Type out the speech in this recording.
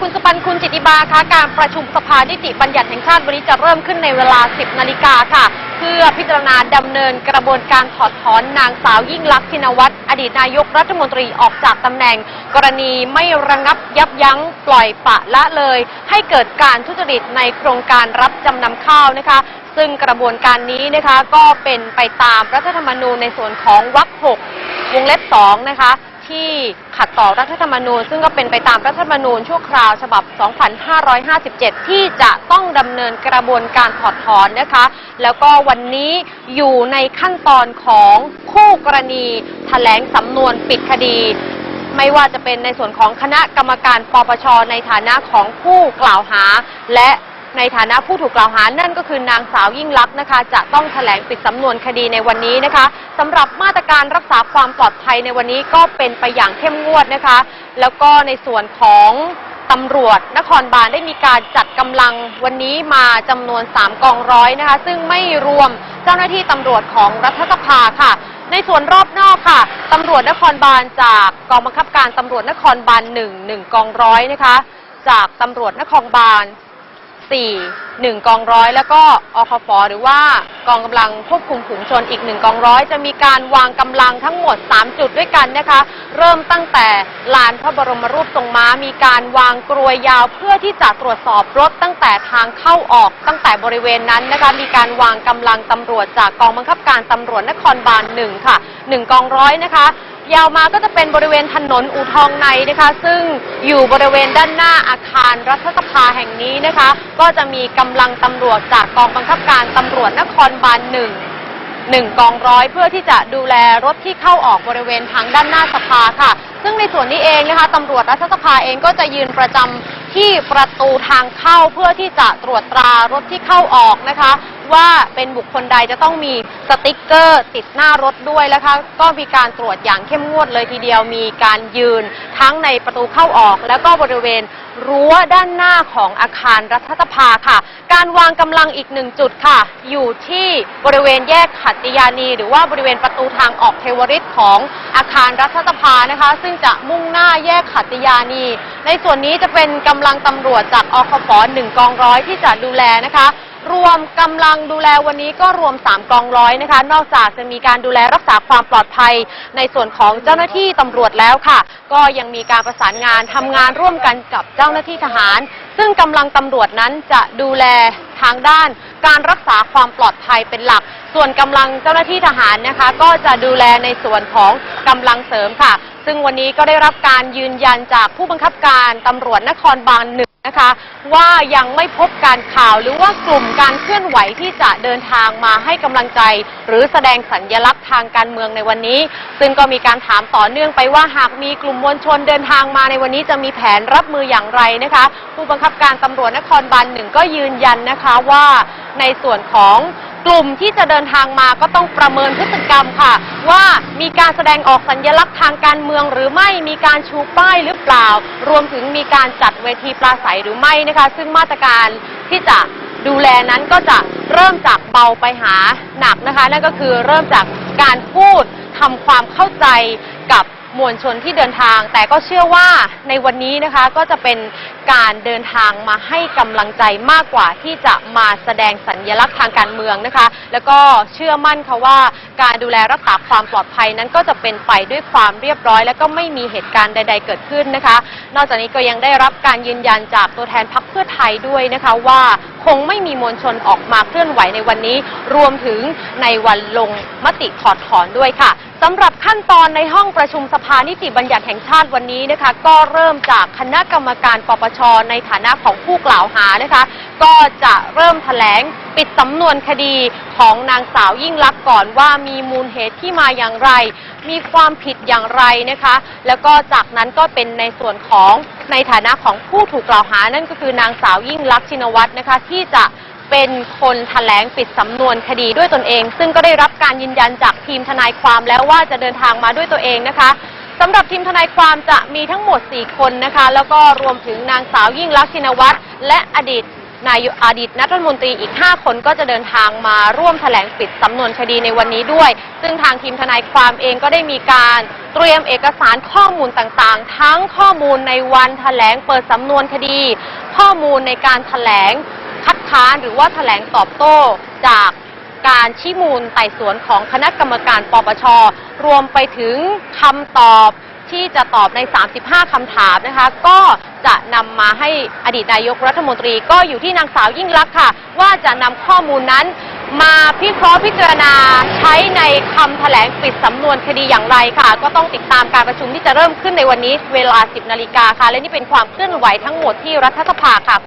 คุณสุปันคุณจิติบาคะการประชุมสภานิติบัญญัติแห่งชาติวันนี้จะเริ่มขึ้นในเวลา 10 นาฬิกาค่ะ เพื่อพิจารณาดำเนินกระบวนการถอดถอนนางสาวยิ่งลักษณ์ชินวัตรอดีตนายกรัฐมนตรีออกจากตำแหน่ง กรณีไม่ระงับยับยั้งปล่อยปะละเลย ให้เกิดการทุจริตในโครงการรับจำนำข้าวนะคะ ซึ่งกระบวนการนี้นะคะก็เป็นไปตามรัฐธรรมนูญในส่วนของวรรคหกวงเล็บสองนะคะ ที่ขัดต่อรัฐธรรมนูญ ซึ่งก็เป็นไปตามรัฐธรรมนูญชั่วคราว ฉบับ 2557 ที่จะต้องดำเนินกระบวนการถอดถอนนะคะ แล้วก็วันนี้อยู่ในขั้นตอนของคู่กรณีแถลงสำนวนปิดคดีไม่ว่าจะเป็นในส่วนของคณะกรรมการปปชในฐานะของผู้กล่าวหา และ ในฐานะผู้ถูกกล่าวหานั่นก็คือนางสาวยิ่งลักษณ์นะคะ จะต้องแถลงปิดสำนวนคดีในวันนี้นะคะสำหรับมาตรการรักษาความปลอดภัยในวันนี้ก็เป็นไปอย่างเข้มงวดนะคะ แล้วก็ในส่วนของตำรวจนครบาลได้มีการจัดกำลังวันนี้มาจำนวน 3 กองร้อยนะคะ ซึ่งไม่รวมเจ้าหน้าที่ตำรวจของรัฐสภาค่ะ ในส่วนรอบนอกค่ะตำรวจนครบาลจากกองบังคับการตำรวจนครบาลหนึ่งหนึ่งกองร้อยนะคะ จากตำรวจนครบาล 4 1 กองร้อย แล้วก็อคฟหรือว่ากองกำลังควบคุมฝูงชนอีก 1 กองร้อย จะมีการวางกำลังทั้งหมด 3 จุดด้วยกันนะคะ เริ่มตั้งแต่ลานพระบรมรูปทรงม้า มีการวางกรวยยาวเพื่อที่จะตรวจสอบรถตั้งแต่ทางเข้าออกตั้งแต่บริเวณนั้นนะคะ มีการวางกำลังตำรวจจากกองบังคับการตำรวจนครบาล1ค่ะ 1 กองร้อยนะคะ ยาวมาก็จะเป็นบริเวณถนนอู่ทองในนะคะ ซึ่งอยู่บริเวณด้านหน้าอาคารรัฐสภาแห่งนี้นะคะ ก็จะมีกำลังตำรวจจากกองบังคับการตำรวจนครบาลหนึ่งหนึ่งกองร้อยเพื่อที่จะดูแลรถที่เข้าออกบริเวณทางด้านหน้าสภาค่ะ ซึ่งในส่วนนี้เองนะคะตำรวจรัฐสภาเองก็จะยืนประจำที่ประตูทางเข้าเพื่อที่จะตรวจตรารถที่เข้าออกนะคะ ว่าเป็นบุคคลใดจะต้องมีสติกเกอร์ติดหน้ารถด้วยนะคะ ก็มีการตรวจอย่างเข้มงวดเลยทีเดียวมีการยืนทั้งในประตูเข้าออก แล้วก็บริเวณรั้วด้านหน้าของอาคารรัฐสภาค่ะ การวางกำลังอีกหนึ่งจุดค่ะ อยู่ที่บริเวณแยกขัตติยานี หรือว่าบริเวณประตูทางออกเทวริษของอาคารรัฐสภานะคะ ซึ่งจะมุ่งหน้าแยกขัตติยานี ในส่วนนี้จะเป็นกำลังตำรวจจากอคฟหนึ่งกองร้อยที่จะดูแลนะคะ รวมกำลังดูแลวันนี้ก็รวม 3กองร้อยนะคะ นอกจากจะมีการดูแลรักษาความปลอดภัยในส่วนของเจ้าหน้าที่ตำรวจแล้วค่ะ ก็ยังมีการประสานงานทำงานร่วมกันกับเจ้าหน้าที่ทหาร ซึ่งกำลังตำรวจนั้นจะดูแลทางด้านการรักษาความปลอดภัยเป็นหลัก ส่วนกำลังเจ้าหน้าที่ทหารนะคะ ก็จะดูแลในส่วนของกำลังเสริมค่ะ ซึ่งวันนี้ก็ได้รับการยืนยันจากผู้บังคับการตำรวจนครบาลหนึ่ง นะคะว่ายังไม่พบการข่าวหรือว่ากลุ่มการเคลื่อนไหวที่จะเดินทางมาให้กำลังใจ หรือแสดงสัญญลักษณ์ทางการเมืองในวันนี้ ซึ่งก็มีการถามต่อเนื่องไปว่าหากมีกลุ่มมวลชนเดินทางมาในวันนี้จะมีแผนรับมืออย่างไรนะคะ ผู้บังคับการตำรวจนครบาลหนึ่งก็ยืนยันนะคะว่าในส่วนของ กลุ่มที่จะเดินทางมาก็ต้องประเมินพฤติกรรมค่ะ ว่ามีการแสดงออกสัญญลักษณ์ทางการเมืองหรือไม่มีการชูป้ายหรือเปล่า รวมถึงมีการจัดเวทีปราศัยหรือไม่นะคะ ซึ่งมาตรการที่จะดูแลนั้นก็จะเริ่มจากเบาไปหาหนักนะคะ นั่นก็คือเริ่มจากการพูดทำความเข้าใจกับ มวลชนที่เดินทาง แต่ก็เชื่อว่าในวันนี้นะคะก็จะเป็นการเดินทางมาให้กำลังใจมากกว่าที่จะมาแสดงสัญญลักษณ์ทางการเมืองนะคะ แล้วก็เชื่อมั่นค่ะว่าการดูแลรักษาความปลอดภัยนั้นก็จะเป็นไปด้วยความเรียบร้อย และก็ไม่มีเหตุการณ์ใด ๆ เกิดขึ้นนะคะ นอกจากนี้ก็ยังได้รับการยืนยันจากตัวแทนพรรคเพื่อไทยด้วยนะคะว่า คงไม่มีมวลชนออกมาเคลื่อนไหวในวันนี้ รวมถึงในวันลงมติถอดถอนด้วยค่ะสำหรับขั้นตอนในห้องประชุมสภานิติบัญญัติแห่งชาติวันนี้นะคะ ก็เริ่มจากคณะกรรมการปปชในฐานะของผู้กล่าวหานะคะ ก็จะเริ่มแถลง ปิดสำนวนคดีของนางสาวยิ่งลักษณ์ก่อนว่ามีมูลเหตุที่มาอย่างไร มีความผิดอย่างไรนะคะ แล้วก็จากนั้นก็เป็นในส่วนของในฐานะของผู้ถูกกล่าวหานั่นก็คือนางสาวยิ่งลักษณ์ชินวัตรนะคะที่จะเป็นคนแถลงปิดสำนวนคดีด้วยตนเอง ซึ่งก็ได้รับการยืนยันจากทีมทนายความแล้วว่าจะเดินทางมาด้วยตัวเองนะคะสำหรับทีมทนายความจะมีทั้งหมด 4 คนนะคะ แล้วก็รวมถึงนางสาวยิ่งลักษณ์ชินวัตรและอดีต นายอดีตนัฐมนตรีอีก 5 คนก็จะเดินทางมาร่วมแถลงปิดสำนวนคดีในวันนี้ด้วย ซึ่งทางทีมทนายความเองก็ได้มีการเตรียมเอกสารข้อมูลต่างๆ ทั้งข้อมูลในวันแถลงเปิดสำนวนคดี ข้อมูลในการแถลงคัดค้านหรือว่าแถลงตอบโต้จากการชี้มูลไต่สวนของคณะกรรมการปปช รวมไปถึงคำตอบที่จะตอบใน 35 คำถามนะคะ ก็ จะนำมาให้อดีตนายกรัฐมนตรีก็อยู่ที่นางสาวยิ่งลักษณ์ค่ะ ว่าจะนำข้อมูลนั้น มาพิเคราะห์พิจารณาใช้ในคำแถลงปิดสำนวนคดีอย่างไรค่ะ ก็ต้องติดตามการประชุมที่จะเริ่มขึ้นในวันนี้เวลา 10นาฬิกาค่ะ และนี่เป็นความเคลื่อนไหวทั้งหมดที่รัฐสภาค่ะ